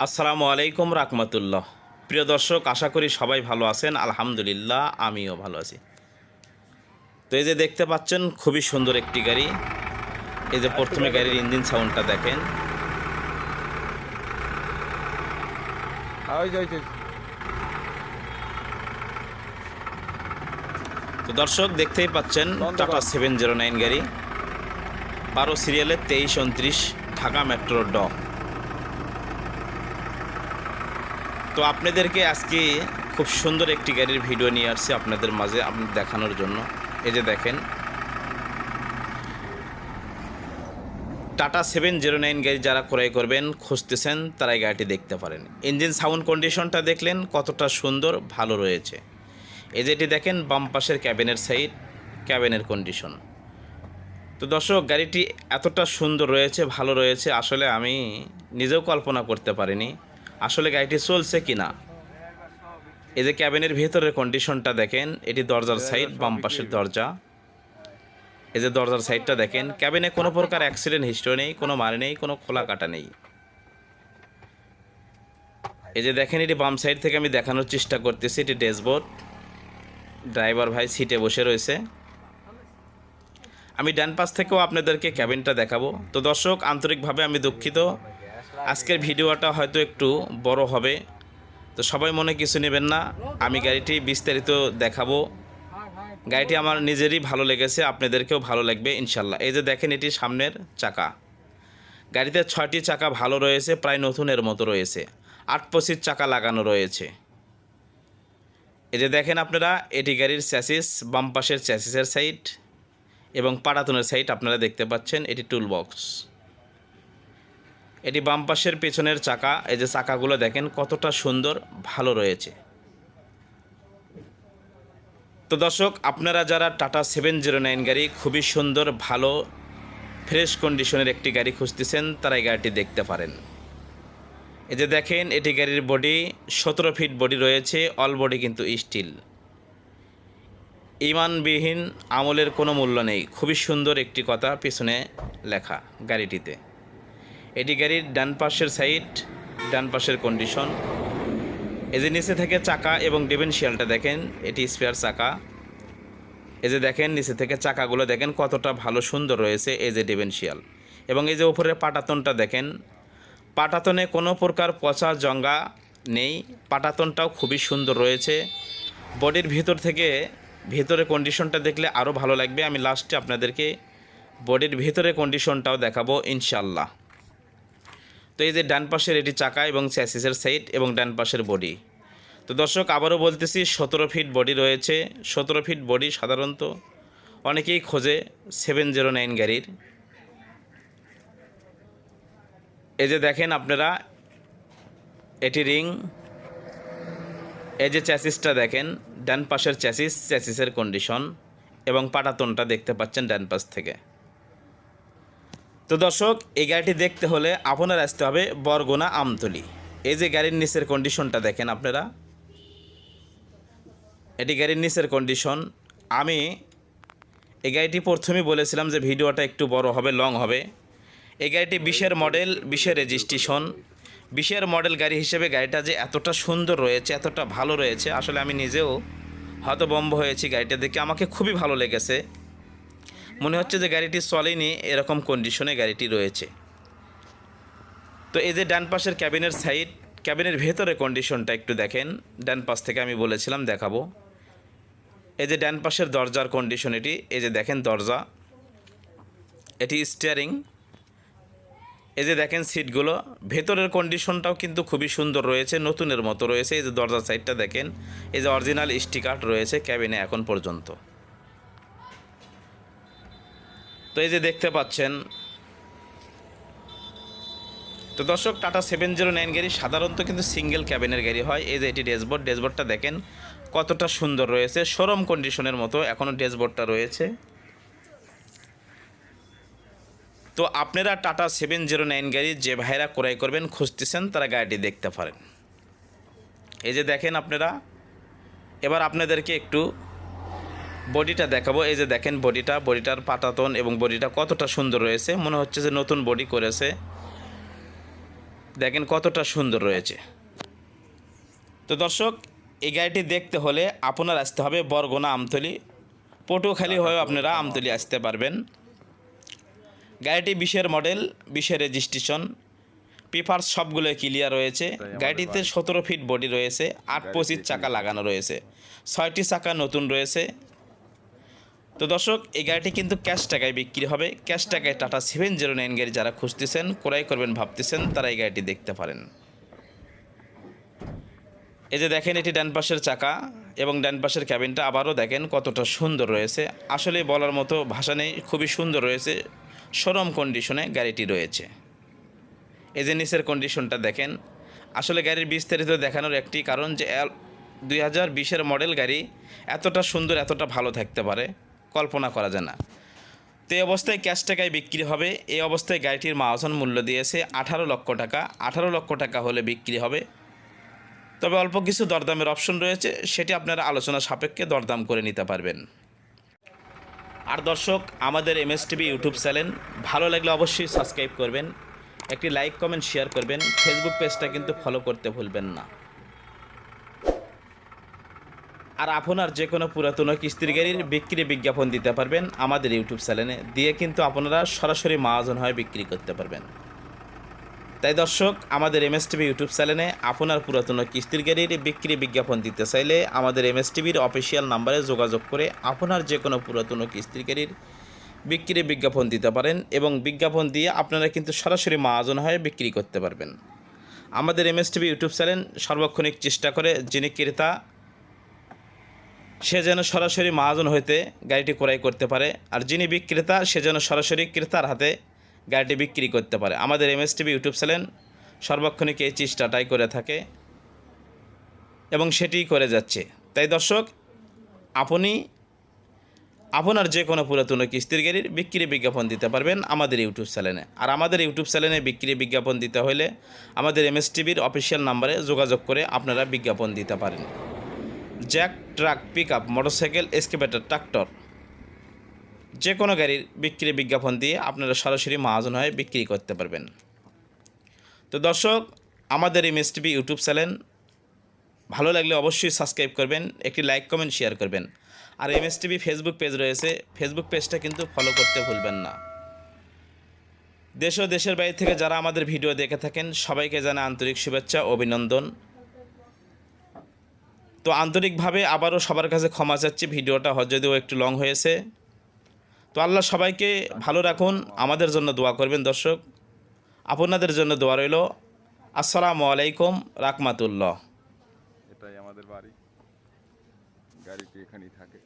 আসসালামু আলাইকুম রাহমাতুল্লাহ। প্রিয় দর্শক আশা করি সবাই ভালো আছেন। আলহামদুলিল্লাহ আমিও ভালো আছি। তো এই যে দেখতে পাচ্ছেন খুবই সুন্দর একটি গাড়ি। এই যে প্রথমে গাড়ির ইঞ্জিন সাউন্ডটা দেখেন। তো দর্শক দেখতেই পাচ্ছেন টাটা সেভেন জিরো নাইন গাড়ি। বারো সিরিয়ালের তেইশ উনত্রিশ ঢাকা মেট্রো ড। তো আপনাদেরকে আজকে খুব সুন্দর একটি গাড়ির ভিডিও নিয়ে আসছি আপনাদের মাঝে আপনি দেখানোর জন্য। এই যে দেখেন। টাটা সেভেন জিরো নাইন গাড়ি যারা ক্রয় করবেন, খুঁজতেছেন তারা এই গাড়িটি দেখতে পারেন। ইঞ্জিন সাউন্ড কন্ডিশনটা দেখলেন, কতটা সুন্দর, ভালো রয়েছে। এই যেটি দেখেন, বাম পাশের ক্যাবিনের সাইড, ক্যাবিনের কন্ডিশন। তো দর্শক, গাড়িটি এতটা সুন্দর রয়েছে, ভালো রয়েছে, আসলে আমি নিজেও কল্পনা করতে পারিনি। আসলে গাড়িটি চলছে কি না এই যে ক্যাবিনের ভেতরের কন্ডিশনটা দেখেন, এটি দরজার সাইড বাম পাশের দরজা। এই যে দরজার সাইডটা দেখেন, ক্যাবিনে কোনো প্রকার অ্যাক্সিডেন্ট হিস্ট্রি নেই, কোনো মারি নেই, কোনো খোলা কাটা নেই। এই যে দেখেন, এটি বাম সাইড থেকে আমি দেখানোর চেষ্টা করতেছি, এটি ড্যাশবোর্ড। ড্রাইভার ভাই সিটে বসে রয়েছে। আমি ডান পাশ থেকেও আপনাদেরকে ক্যাবিনটা দেখাবো। তো দর্শক, আন্তরিকভাবে আমি দুঃখিত। আজকের ভিডিওটা হয়তো একটু বড় হবে, তো সবাই মনে কিছু নেবেন না। আমি গাড়িটি বিস্তারিত দেখাবো। গাড়িটি আমার নিজেরই ভালো লেগেছে, আপনাদেরকেও ভালো লাগবে, ইনশাল্লাহ। এই যে দেখেন, এটি সামনের চাকা। গাড়িতে ছয়টি চাকা ভালো রয়েছে, প্রায় নতুনের মতো রয়েছে। আট পঁচিশ চাকা লাগানো রয়েছে। এই যে দেখেন আপনারা, এটি গাড়ির চ্যাসিস বাম পাশের চ্যাসিসের সাইড এবং পাটাতনের সাইড আপনারা দেখতে পাচ্ছেন, এটি টুল বক্স এটি বাম পাশের পেছনের চাকা। এই যে চাকাগুলো দেখেন, কতটা সুন্দর, ভালো রয়েছে। তো দর্শক, আপনারা যারা টাটা সেভেন জিরো নাইন গাড়ি খুবই সুন্দর, ভালো, ফ্রেশ কন্ডিশনের একটি গাড়ি খুঁজতেছেন, তারা এই গাড়িটি দেখতে পারেন। এই যে দেখেন, এটি গাড়ির বডি সতেরো ফিট বডি রয়েছে অল বডি কিন্তু স্টিল ইমানবিহীন, আমলের কোনো মূল্য নেই। খুবই সুন্দর একটি কথা পিছনে লেখা গাড়িটিতে। এটি গাড়ির ডান পাশের সাইড ডান পাশের কন্ডিশন এই যে নিচে থেকে চাকা এবং ডিভেনশিয়ালটা দেখেন, এটি স্পেয়ার চাকা। এই যে দেখেন, নিচে থেকে চাকাগুলো দেখেন কতটা ভালো সুন্দর রয়েছে এই যে ডিভেনশিয়াল এবং এই যে উপরের পাটাতনটা দেখেন, পাটাতনে কোনো প্রকার পচা জঙ্গা নেই, পাটাতনটাও খুবই সুন্দর রয়েছে। বডির ভিতর থেকে ভিতরে কন্ডিশনটা দেখলে আরও ভালো লাগবে। আমি লাস্টে আপনাদেরকে বডির ভিতরে কন্ডিশনটাও দেখাবো ইনশাল্লাহ এই যে ডান পাশের এটি চাকা এবং চ্যাসিসের সাইড এবং ডান পাশের বডি তো দর্শক, আবারও বলতেছি, সতেরো ফিট বডি রয়েছে। সতেরো ফিট বডি সাধারণত অনেকেই খোঁজে সেভেন জিরো নাইন গাড়ির। এই যে দেখেন আপনারা, এটি রিং এই যে চ্যাসিসটা দেখেন, ডান পাশের চ্যাসিস চ্যাসিসের কন্ডিশন এবং পাটাতনটা দেখতে পাচ্ছেন ডান পাশ থেকে। তো দর্শক, এই গাড়িটি দেখতে হলে আপনার আসতে হবে বরগুনা আমতলি। এই যে গাড়ির নিচের কন্ডিশনটা দেখেন আপনারা। এটি গাড়ির নিচের কন্ডিশন আমি এই গাড়িটি প্রথমেই বলেছিলাম যে ভিডিওটা একটু বড় হবে লং হবে। এই গাড়িটি বিশের মডেল বিশের রেজিস্ট্রেশন বিশের মডেল গাড়ি হিসেবে গাড়িটা যে এতটা সুন্দর রয়েছে, এতটা ভালো রয়েছে, আসলে আমি নিজেও হতবম্ব হয়েছি গাড়িটা দেখে। আমাকে খুবই ভালো লেগেছে। মনে হচ্ছে যে গাড়িটি চলেনি এরকম কন্ডিশনে গাড়িটি রয়েছে। তো এই যে ডান পাশের ক্যাবিনের সাইড ক্যাবিনের ভেতরে কন্ডিশনটা একটু দেখেন। ডান পাশ থেকে আমি বলেছিলাম দেখাবো। এই যে ডান পাশের দরজার কন্ডিশন এটি, এই যে দেখেন দরজা। এটি স্টিয়ারিং এই যে দেখেন সিটগুলো ভেতরের কন্ডিশনটাও কিন্তু খুবই সুন্দর রয়েছে, নতুনের মতো রয়েছে। এই যে দরজার সাইডটা দেখেন, এই যে অরিজিনাল স্টিকার রয়েছে ক্যাবিনে এখন পর্যন্ত। তো এই যে দেখতে পাচ্ছেন, তো দর্শক, টাটা সেভেন জিরো নাইন গাড়ি সাধারণত কিন্তু সিঙ্গেল ক্যাবিনের গাড়ি হয়। এই যে এটি ড্যাশবোর্ড, ড্যাশবোর্ডটা দেখেন কতটা সুন্দর রয়েছে। শোরুম কন্ডিশনের মতো এখনও ড্যাশবোর্ডটা রয়েছে। তো আপনারা টাটা সেভেন জিরো নাইন গাড়ি যে ভাইরা ক্রয় করবেন, খুঁজতেছেন, তারা গাড়িটি দেখতে পারেন। এই যে দেখেন আপনারা, এবার আপনাদেরকে একটু বডিটা দেখাবো। এই যে দেখেন বডিটা বডিটার পাটাতন এবং বডিটা কতটা সুন্দর রয়েছে। মনে হচ্ছে যে নতুন বডি করেছে। দেখেন কতটা সুন্দর রয়েছে। তো দর্শক এই গাড়িটি দেখতে হলে আপনার আসতে হবে বরগুনা আমতলি। পটুখালি হয়েও আপনারা আমতলি আসতে পারবেন। গাড়িটি বিশের মডেল বিশের রেজিস্ট্রেশন পেপারস সবগুলো ক্লিয়ার রয়েছে। গাড়িটিতে সতেরো ফিট বডি রয়েছে আট পঁচিশ চাকা লাগানো রয়েছে। ছয়টি চাকা নতুন রয়েছে। তো দর্শক, এই গাড়িটি কিন্তু ক্যাশ টাকায় বিক্রি হবে। ক্যাশ টাকায় টাটা সেভেন জিরো নাইন গাড়ি যারা খুঁজতেছেন, ক্রয় করবেন ভাবতেছেন, তারা এই গাড়িটি দেখতে পারেন। এই যে দেখেন, এটি ডান পাশের চাকা এবং ডান পাশের ক্যাবিনটা আবারও দেখেন কতটা সুন্দর রয়েছে। আসলে বলার মতো ভাষা নেই, খুবই সুন্দর রয়েছে, সরম কন্ডিশনে গাড়িটি রয়েছে। এই যে নিচের কন্ডিশনটা দেখেন, আসলে গাড়ির বিস্তারিত দেখানোর একটি কারণ যে দুই হাজার বিশের মডেল গাড়ি এতটা সুন্দর, এতটা ভালো থাকতে পারে। কল্পনা করা যায় না। তো এই অবস্থায় ক্যাশ টাকায় বিক্রি হবে। এই অবস্থায় গাড়িটির মাহাজন মূল্য দিয়েছে আঠারো লক্ষ টাকা। আঠারো লক্ষ টাকা হলে বিক্রি হবে। তবে অল্প কিছু দরদামের অপশন রয়েছে। সেটি আপনারা আলোচনা সাপেক্ষে দরদাম করে নিতে পারবেন। আর দর্শক, আমাদের এমএসটিভি ইউটিউব চ্যানেল ভালো লাগলে অবশ্যই সাবস্ক্রাইব করবেন। একটি লাইক, কমেন্ট, শেয়ার করবেন। ফেসবুক পেজটা কিন্তু ফলো করতে ভুলবেন না। আর আপনার যে কোনো পুরাতন কিস্তির গাড়ির বিক্রি বিজ্ঞাপন দিতে পারবেন আমাদের ইউটিউব চ্যানেলে। দিয়ে কিন্তু আপনারা সরাসরি মাহাজন হয়ে বিক্রি করতে পারবেন। তাই দর্শক, আমাদের এম এস টিভি ইউটিউব চ্যানেলে আপনার পুরাতন কিস্তির গাড়ির বিক্রি বিজ্ঞাপন দিতে চাইলে আমাদের এম এস টিভির অফিসিয়াল নাম্বারে যোগাযোগ করে আপনার যে কোনো পুরাতন কিস্তির গাড়ির বিক্রি বিজ্ঞাপন দিতে পারেন এবং বিজ্ঞাপন দিয়ে আপনারা কিন্তু সরাসরি মাহাজন হয়ে বিক্রি করতে পারবেন। আমাদের M S TV YouTube channel সার্বক্ষণিক চেষ্টা করে যিনি ক্রেতা সে যেন সরাসরি মহাজন হইতে গাড়িটি ক্রয় করতে পারে, আর যিনি বিক্রেতা, সে যেন সরাসরি ক্রেতার হাতে গাড়িটি বিক্রি করতে পারে। আমাদের এমএসটিভি ইউটিউব চ্যানেল সর্বক্ষণিক এই চেষ্টাটাই করে থাকে এবং সেটিই করে যাচ্ছে। তাই দর্শক, আপনি, আপনার যে কোনো পুরাতন কিস্তির গাড়ির বিক্রি বিজ্ঞাপন দিতে পারবেন আমাদের ইউটিউব চ্যানেলে আর আমাদের ইউটিউব চ্যানেলে বিক্রি বিজ্ঞাপন দিতে হলে আমাদের এমএসটিভির অফিসিয়াল নাম্বারে যোগাযোগ করে আপনারা বিজ্ঞাপন দিতে পারেন। Jack truck pick up motorcycle excavator tractor যে কোনো গাড়ির বিক্রি বিজ্ঞাপন দিয়ে আপনারা সরাসরি মহাজন হয়ে বিক্রি করতে পারবেন। তো দর্শক, আমাদের এই মিসটিভি ইউটিউব চ্যানেল ভালো লাগলে অবশ্যই সাবস্ক্রাইব করবেন, একটি লাইক, কমেন্ট, শেয়ার করবেন। আর এম এমএসটিভি ফেসবুক পেজ রয়েছে, ফেসবুক পেজটা কিন্তু ফলো করতে ভুলবেন না। দেশ ও দেশের বাইরে থেকে যারা আমাদের ভিডিও দেখে থাকেন, সবাইকে জানা আন্তরিক শুভেচ্ছা, অভিনন্দন। তো আন্তরিকভাবে আবারও সবার কাছে ক্ষমা চাচ্ছি, ভিডিওটা যদিও একটু লং হয়েছে। তো আল্লাহ সবাইকে ভালো রাখুন, আমাদের জন্য দোয়া করবেন দর্শক। আপনাদের জন্য দোয়া রইল। আসসালামু আলাইকুম রাকমাতুল্লাহ এটাই আমাদের বাড়ি। গাড়িটি এখানেই থাকে।